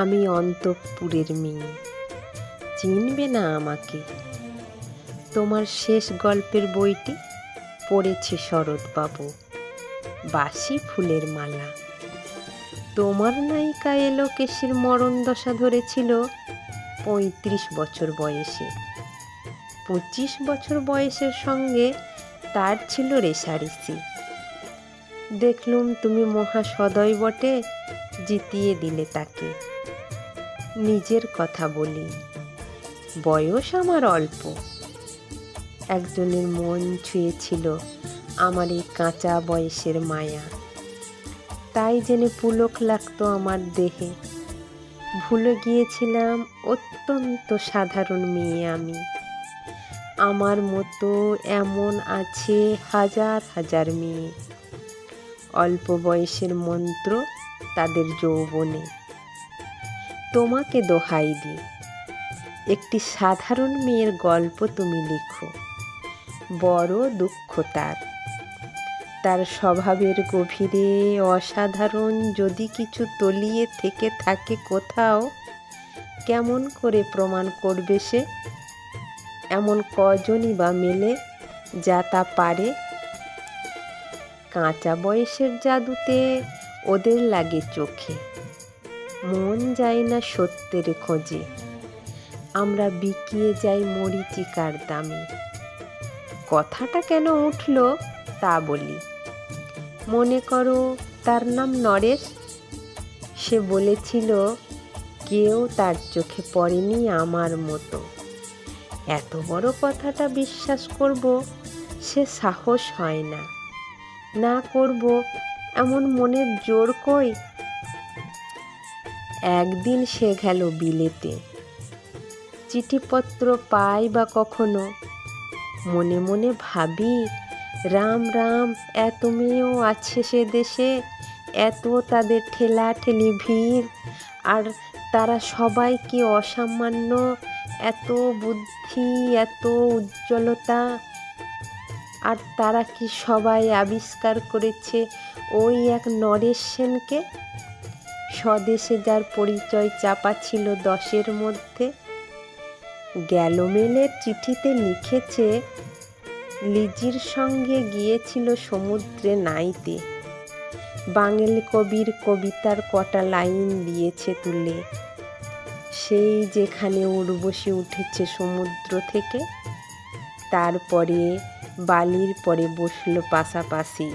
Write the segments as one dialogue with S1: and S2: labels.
S1: আমি অন্তঃপুরের মেয়ে। চিনবে না আমাকে। তোমার শেষ গল্পের বইটি পড়েছে শরৎবাবু। বাসি ফুলের মালা। তোমার নায়িকা এলোকেশের মরণ দশা ধরেছিল পঁয়ত্রিশ বছর বয়সে। পঁচিশ বছর বয়সের সঙ্গে তার ছিল রেশারেশি দেখলুম তুমি মহা সদয় বটে, জিতিয়ে দিলে তাকে। নিজের কথা বলি। বয়স আমার অল্প। একজনের মন ছুঁয়েছিল আমার এই কাঁচা বয়সের মায়া। তাই জেনে পুলক লাগতো আমার দেহে। ভুলে গিয়েছিলাম অত্যন্ত সাধারণ মেয়ে আমি। আমার মতো এমন আছে হাজার হাজার মেয়ে। অল্প বয়সের মন্ত্র তাদের যৌবনে। তোমাকে দোহাই দি। একটি সাধারণ মেয়ের গল্প তুমি লিখো। বড় দুঃখ তার। তার স্বভাবের গভীরে অসাধারণ যদি কিছু তলিয়ে থেকে থাকে কোথাও, কেমন করে প্রমাণ করবে সে? এমন কজনই বা মেলে যা তা পারে? কাঁচা বয়সের জাদুতে ওদের লাগে চোখে। মন যায় না সত্যের খোঁজে। আমরা বিকিয়ে যাই মরিচিকার দামে। কথাটা কেন উঠল তা বলি। মনে করো তার নাম নরেশ। সে বলেছিল, কেউ তার চোখে পড়েনি আমার মতো। এত বড় কথাটা বিশ্বাস করব, সে সাহস হয় না। না করব, এমন মনের জোর কই? একদিন সে গেল বিলেতে। চিঠিপত্র পাই বা কখনো? মনে মনে ভাবি, রাম রাম, এত মেয়েও আছে সে দেশে, এত তাদের ঠেলা ঠেলি ভিড়, আর তারা সবাই কি অসামান্য? এত বুদ্ধি, এত উজ্জ্বলতা, আর তারা কি সবাই আবিষ্কার করেছে ওই এক নরেশ সেনকে? স্বদেশে যার পরিচয় চাপা ছিল দশের মধ্যে। গ্যালোমেলের চিঠিতে লিখেছে, লিজির সঙ্গে গিয়েছিল সমুদ্রে নাইতে। বাঙালি কবির কবিতার কটা লাইন দিয়েছে তুলে। সেই যেখানে উর্বশী উঠেছে সমুদ্র থেকে, তারপরে বালির পরে বসল পাশাপাশি।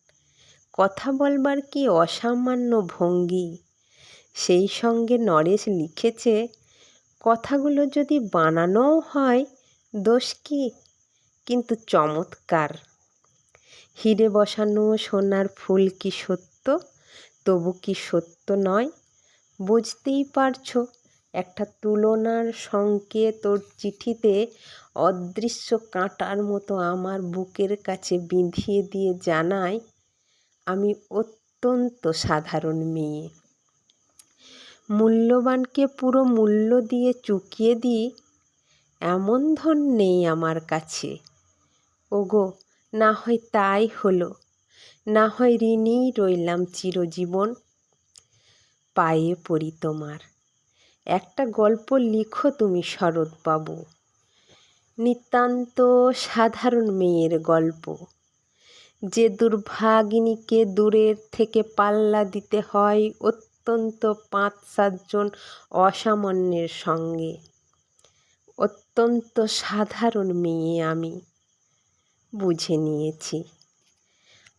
S1: কথা বলবার কি অসামান্য ভঙ্গি? সেই সঙ্গে নরেশ লিখেছে, কথাগুলো যদি বানানোও হয়, দোষ কি? কিন্তু চমৎকার। হিরে বসানো সোনার ফুল কি সত্য? তবু কি সত্য নয়? বুঝতেই পারছ, একটা তুলনার সংকেত ওর চিঠিতে অদৃশ্য কাঁটার মতো আমার বুকের কাছে বিঁধিয়ে দিয়ে জানায় আমি অত্যন্ত সাধারণ মেয়ে। মূল্যবানকে পুরো মূল্য দিয়ে চুকিয়ে দিই, এমন ধন নেই আমার কাছে। ওগো, না হয় তাই হলো, না হয় ঋণেই রইলাম চিরজীবন। পায়ে পড়ি তোমার। একটা গল্প লিখো তুমি শরৎবাবু। নিতান্ত সাধারণ মেয়ের গল্প। যে দুর্ভাগিনীকে দূরের থেকে পাল্লা দিতে হয় অত্যন্ত পাঁচ সাতজন অসামান্যের সঙ্গে। অত্যন্ত সাধারণ মেয়ে আমি, বুঝে নিয়েছি।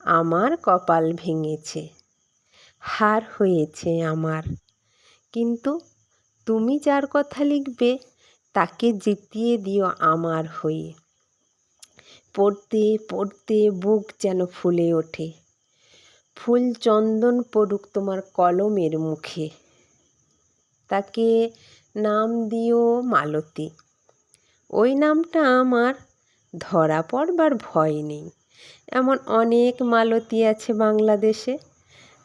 S1: আমার কপাল ভেঙেছে, হার হয়েছে আমার। কিন্তু তুমি যার কথা লিখবে, তাকে জিতিয়ে দিও আমার হয়ে। পড়তে পড়তে বুক যেন ফুলে ওঠে। ফুল চন্দন পড়ুক তোমার কলমের মুখে। তাকে নাম দিও মালতী। ওই নামটা আমার ধরা পড়বার ভয় নেই। এমন অনেক মালতী আছে বাংলাদেশে।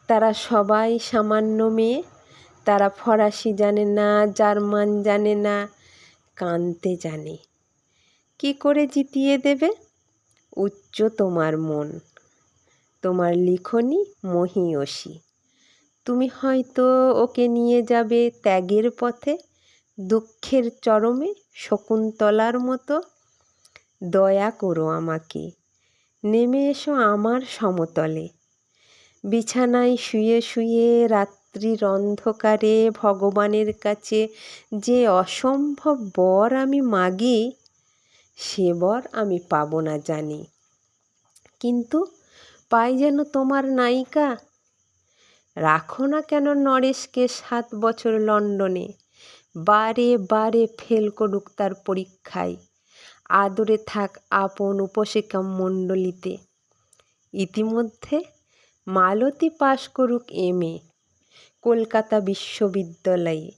S1: তারা সবাই সামান্য মেয়ে। তারা ফরাসি জানে না, জার্মান জানে না, কানতে জানে। কি করে জিতিয়ে দেবে? উচ্চ তোমার মন। তোমার লিখনি মহিয়সী। তুমি হয়তো ওকে নিয়ে যাবে ত্যাগের পথে, দুঃখের চরমে শকুন্তলার মতো। দয়া করো আমাকে, নেমে এসো আমার সমতলে। বিছানায় শুয়ে শুয়ে রাত্রির অন্ধকারে ভগবানের কাছে যে অসম্ভব বর আমি মাগি সে বর আমি পাব না জানি। কিন্তু পাই যেন তোমার নায়িকা। রাখো না কেন নরেশকে সাত বছর লন্ডনে। বারে বারে ফেল করুক তার পরীক্ষায়। আদরে থাক আপন উপশিকা মণ্ডলীতে। ইতিমধ্যে মালতী পাশ করুক এম এ, কলকাতা বিশ্ববিদ্যালয়ে।